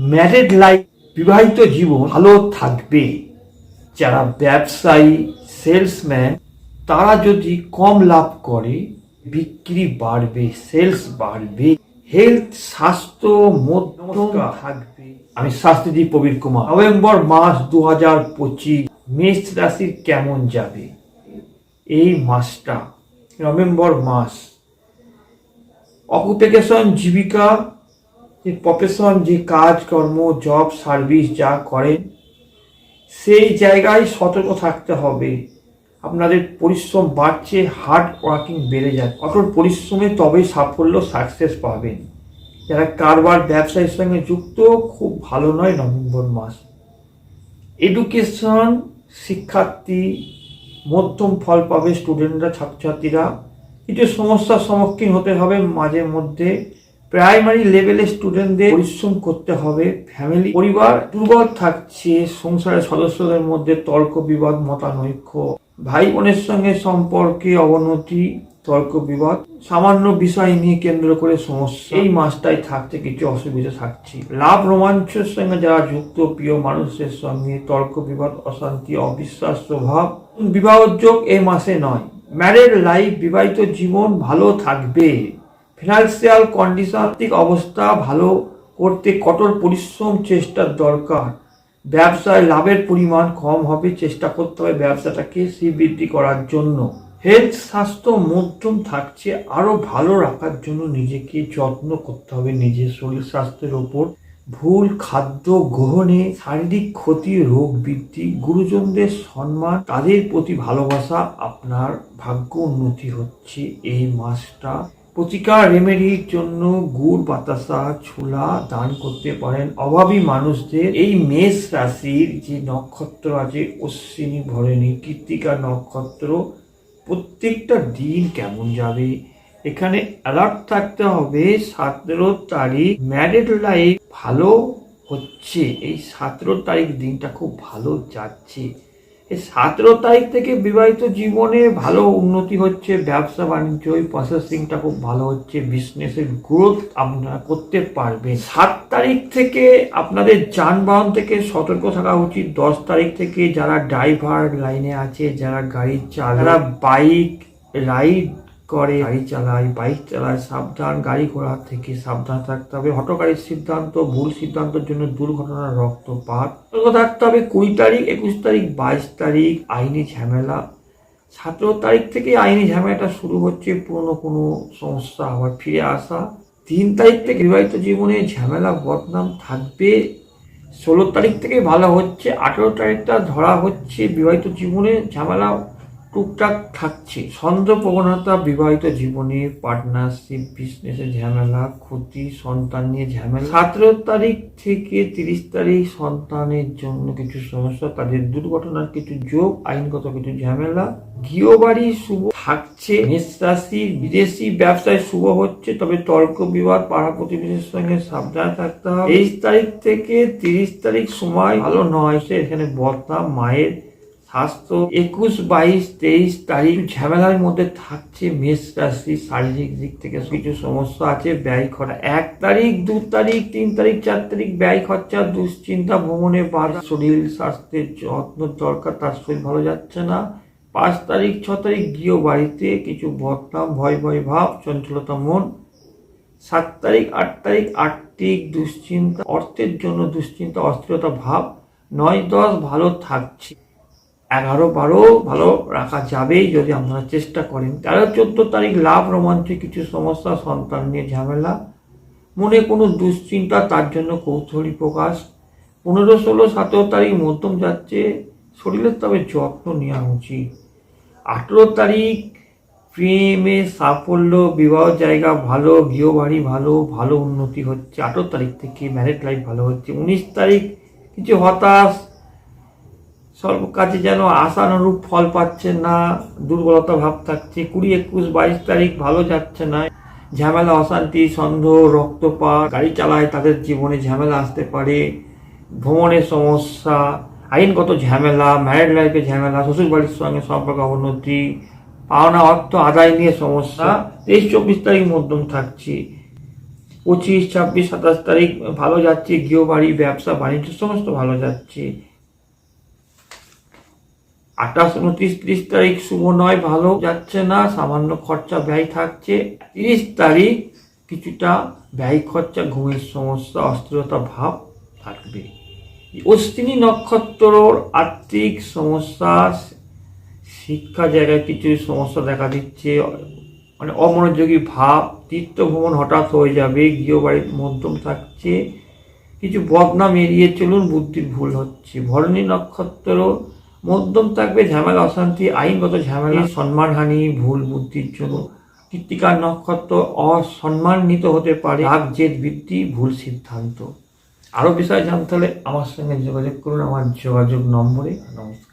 Married life বিবাহিত জীবন ভালো থাকবে। যারা ব্যবসায়ী সেলসম্যান তারা যদি কম লাভ করে, বিক্রি বাড়বে সেলস বাড়বে হেলথ স্বাস্থ্য, মধ্যম থাকবে। আমি শাস্ত্রী প্রবীর কুমার। নভেম্বর মাস দু হাজার পঁচিশ, মেষ রাশির কেমন যাবে? এই মাসটা, নভেম্বর মাস। অকুপেশন জীবিকা যে প্রফেশন যে কাজকর্ম জব সার্ভিস যা করেন, সেই জায়গায় সতর্ক থাকতে হবে। আপনাদের পরিশ্রম বাড়ছে হার্ড ওয়ার্কিং বেড়ে যায় কঠোর পরিশ্রমে তবেই সাফল্য সাকসেস পাবেন। যারা কারবার ব্যবসায়ের সঙ্গে যুক্ত, খুব ভালো নয় নভেম্বর মাস। এডুকেশন শিক্ষার্থী, মধ্যম ফল পাবে স্টুডেন্টরা ছাত্রছাত্রীরা। কিছু সমস্যার সম্মুখীন হতে হবে মাঝে মধ্যে। প্রাইমারি লেভেলের স্টুডেন্টদের পরিশ্রম করতে হবে, ফ্যামিলি, পরিবার, দুর্বল থাকছে, সংসারের সদস্যদের মধ্যে তর্ক বিবাদ, মতানৈক্য। ভাই বোনের সঙ্গে সম্পর্কে অবনতি, তর্ক বিবাদ, সামান্য বিষয় নিয়ে কেন্দ্র করে সমস্যা। এই মাসটাই থাকতে কিছু অসুবিধা থাকছে। লাভ রোমাঞ্চের সঙ্গে যারা যুক্ত, প্রিয় মানুষের সঙ্গে তর্ক বিবাদ, অশান্তি অবিশ্বাস প্রভাব বিবাহ যোগ এই মাসে নয়। ম্যারেড লাইফ, বিবাহিত জীবন ভালো থাকবে। ফিনান্সিয়াল কন্ডিশন অবস্থা ভালো করতে কঠোর পরিশ্রম চেষ্টার দরকার। ব্যবসায় লাভের পরিমাণ কম হবে, চেষ্টা করতে হবে ব্যবসাটাকে শ্রীবৃদ্ধি করার জন্য। হেলথ স্বাস্থ্য মধ্যম থাকছে আরও ভালো রাখার জন্য নিজেকে যত্ন করতে হবে নিজের শরীর স্বাস্থ্যের ওপর। ভুল খাদ্য গ্রহণে শারীরিক ক্ষতি, রোগ বৃদ্ধি, গুরুজনদের সম্মান, তাদের প্রতি ভালোবাসা আপনার ভাগ্য উন্নতি হচ্ছে। এই মাসটা প্রতিকার রেমেডির জন্য গুড়, বাতাসা, ছোলা দান করতে পারেন অভাবী মানুষদের। এই মেষ রাশির যে নক্ষত্র আছে, অশ্বিনী, ভরণী, কৃত্তিকা নক্ষত্র, প্রত্যেকটা দিন কেমন যাবে? এখানে অ্যালার্ট থাকতে হবে, সতেরো তারিখ ম্যারিড লাইফ ভালো হচ্ছে। এই সতেরো তারিখ দিনটা খুব ভালো যাচ্ছে। সতেরো তারিখ থেকে বিবাহিত জীবনে ভালো উন্নতি হচ্ছে, ব্যবসা বাণিজ্য প্রসেসিংটা খুব ভালো হচ্ছে বিজনেসের গ্রোথ আপনারা করতে পারবেন। সাত তারিখ থেকে আপনাদের যানবাহন থেকে সতর্ক থাকা উচিত। দশ তারিখ থেকে যারা ড্রাইভার লাইনে আছে, যারা গাড়ি চালা বাইক রাইড করে। গাড়ি চালায় বাইক চালায় সাবধান, গাড়ি ঘোড়া থেকে সাবধান থাকতে হবে। হটকারীর সিদ্ধান্ত, ভুল সিদ্ধান্তের জন্য দুর্ঘটনার রক্তপাত। থাকতে হবে। কুড়ি তারিখ, একুশ তারিখ, বাইশ তারিখ, আইনি ঝামেলা। সতেরো তারিখ থেকে আইনি ঝামেলাটা শুরু হচ্ছে। পুরনো কোনো সমস্যা আবার ফিরে আসা। তিন তারিখ থেকে বিবাহিত জীবনে ঝামেলা, বদনাম থাকবে। ষোলো তারিখ থেকে ভালো হচ্ছে। আঠেরো তারিখটা ধরা হচ্ছে। বিবাহিত জীবনে ঝামেলা টুকটাক থাকছে। সন্দেহ প্রবণতা বিবাহিত জীবনে পার্টনারশিপ বিজনেসে ঝামেলা, ক্ষতি, সন্তান নিয়ে ঝামেলা। সতেরো তারিখ থেকে তিরিশ তারিখ সন্তানের জন্য কিছু সমস্যা, তাদের দুর্ঘটনার কিছু যোগ, আইনগত কিছু ঝামেলা। গৃহবাড়ি শুভ থাকছে মেষ বিদেশি ব্যবসায় শুভ হচ্ছে, তবে তর্ক বিবাদ, পাড়া প্রতিবেশীর সঙ্গে সাবধানে থাকতে হবে। তেইশ তারিখ থেকে তিরিশ তারিখ সময় ভালো নয়, সে এখানে বদনাম মায়ের স্বাস্থ্য একুশ, বাইশ, তেইশ তারিখ ঝামেলার মধ্যে থাকছে মেষ রাশি, শারীরিক দিক থেকে কিছু সমস্যা আছে, ব্যয় খরচা এক তারিখ, দু তারিখ, তিন তারিখ, চার তারিখ, ব্যয় খরচা, দুশ্চিন্তা, ভ্রমণে বাধা শরীর, স্বাস্থ্যের যত্ন দরকার, তার শরীর ভালো যাচ্ছে না। পাঁচ তারিখ, ছ তারিখ, গৃহ বাড়িতে কিছু বদনাম, ভয় ভয় ভাব, চঞ্চলতা মন। সাত তারিখ, আট তারিখ, আর্থিক দুশ্চিন্তা, অর্থের জন্য দুশ্চিন্তা, অস্থিরতা ভাব। নয়, দশ, ভালো থাকছে। এগারো বারো ভালো রাখা যাবেই যদি আপনারা চেষ্টা করেন। তেরো চোদ্দ তারিখ লাভ রোমাঞ্চে কিছু সমস্যা, সন্তান নিয়ে ঝামেলা। মনে কোনো দুশ্চিন্তা, তার জন্য কৌতূহলী প্রকাশ। পনেরো, ষোলো, সতেরো তারিখ মধ্যম যাচ্ছে, শরীরের তবে যত্ন নেওয়া উচিত। আঠেরো তারিখ প্রেমে সাফল্য, বিবাহ জায়গা ভালো, গৃহবাড়ি ভালো ভালো উন্নতি হচ্ছে। আঠেরো তারিখ থেকে ম্যারেড লাইফ ভালো হচ্ছে। উনিশ তারিখ কিছু হতাশ সর্ব কাজে যেন আশানুরূপ ফল পাচ্ছে না, দুর্বলতা ভাব থাকছে। কুড়ি একুশ বাইশ তারিখ ভালো যাচ্ছে না। ঝামেলা, অশান্তি, সন্দেহ, রক্তপাত, গাড়ি চালায় তাদের জীবনে ঝামেলা আসতে পারে। ভ্রমণের সমস্যা, আইনগত ঝামেলা ম্যারিড লাইফে ঝামেলা শ্বশুর বাড়ির সঙ্গে সম্পর্ক অবনতি, পাওনা অর্থ আদায় নিয়ে সমস্যা। তেইশ চব্বিশ তারিখ মধ্যম থাকছে। পঁচিশ, ছাব্বিশ, সাতাশ তারিখ ভালো যাচ্ছে, গৃহবাড়ি, ব্যবসা, বাণিজ্য, সমস্ত ভালো যাচ্ছে। আঠাশ, উনত্রিশ, ত্রিশ তারিখ শুভ নয়, ভালো যাচ্ছে না, সামান্য খরচা ব্যয় থাকছে। তিরিশ তারিখ কিছুটা ব্যয় খরচা, ঘুমের সমস্যা, অস্থিরতা ভাব থাকবে। অশ্বিনী নক্ষত্রর আর্থিক সমস্যা, শিক্ষা জায়গায় কিছু সমস্যা দেখা দিচ্ছে মানে অমনোযোগী ভাব তীর্থ ভ্রমণ হঠাৎ হয়ে যাবে, গৃহবাড়ির মধ্যম থাকছে। কিছু বদনাম এড়িয়ে চলুন, বুদ্ধির ভুল হচ্ছে। ভরণী নক্ষত্র মধ্যম থাকবে ঝামেলা অশান্তি আইনগত ঝামেলা সম্মানহানি ভুল বুদ্ধির জন্য কৃত্তিকার নক্ষত্র অসম্মানিত হতে পারে রাগ জেদ বৃত্তি ভুল সিদ্ধান্ত। আরও বিষয় জানতে হলে আমার সঙ্গে যোগাযোগ করুন আমার যোগাযোগ নম্বরে। নমস্কার।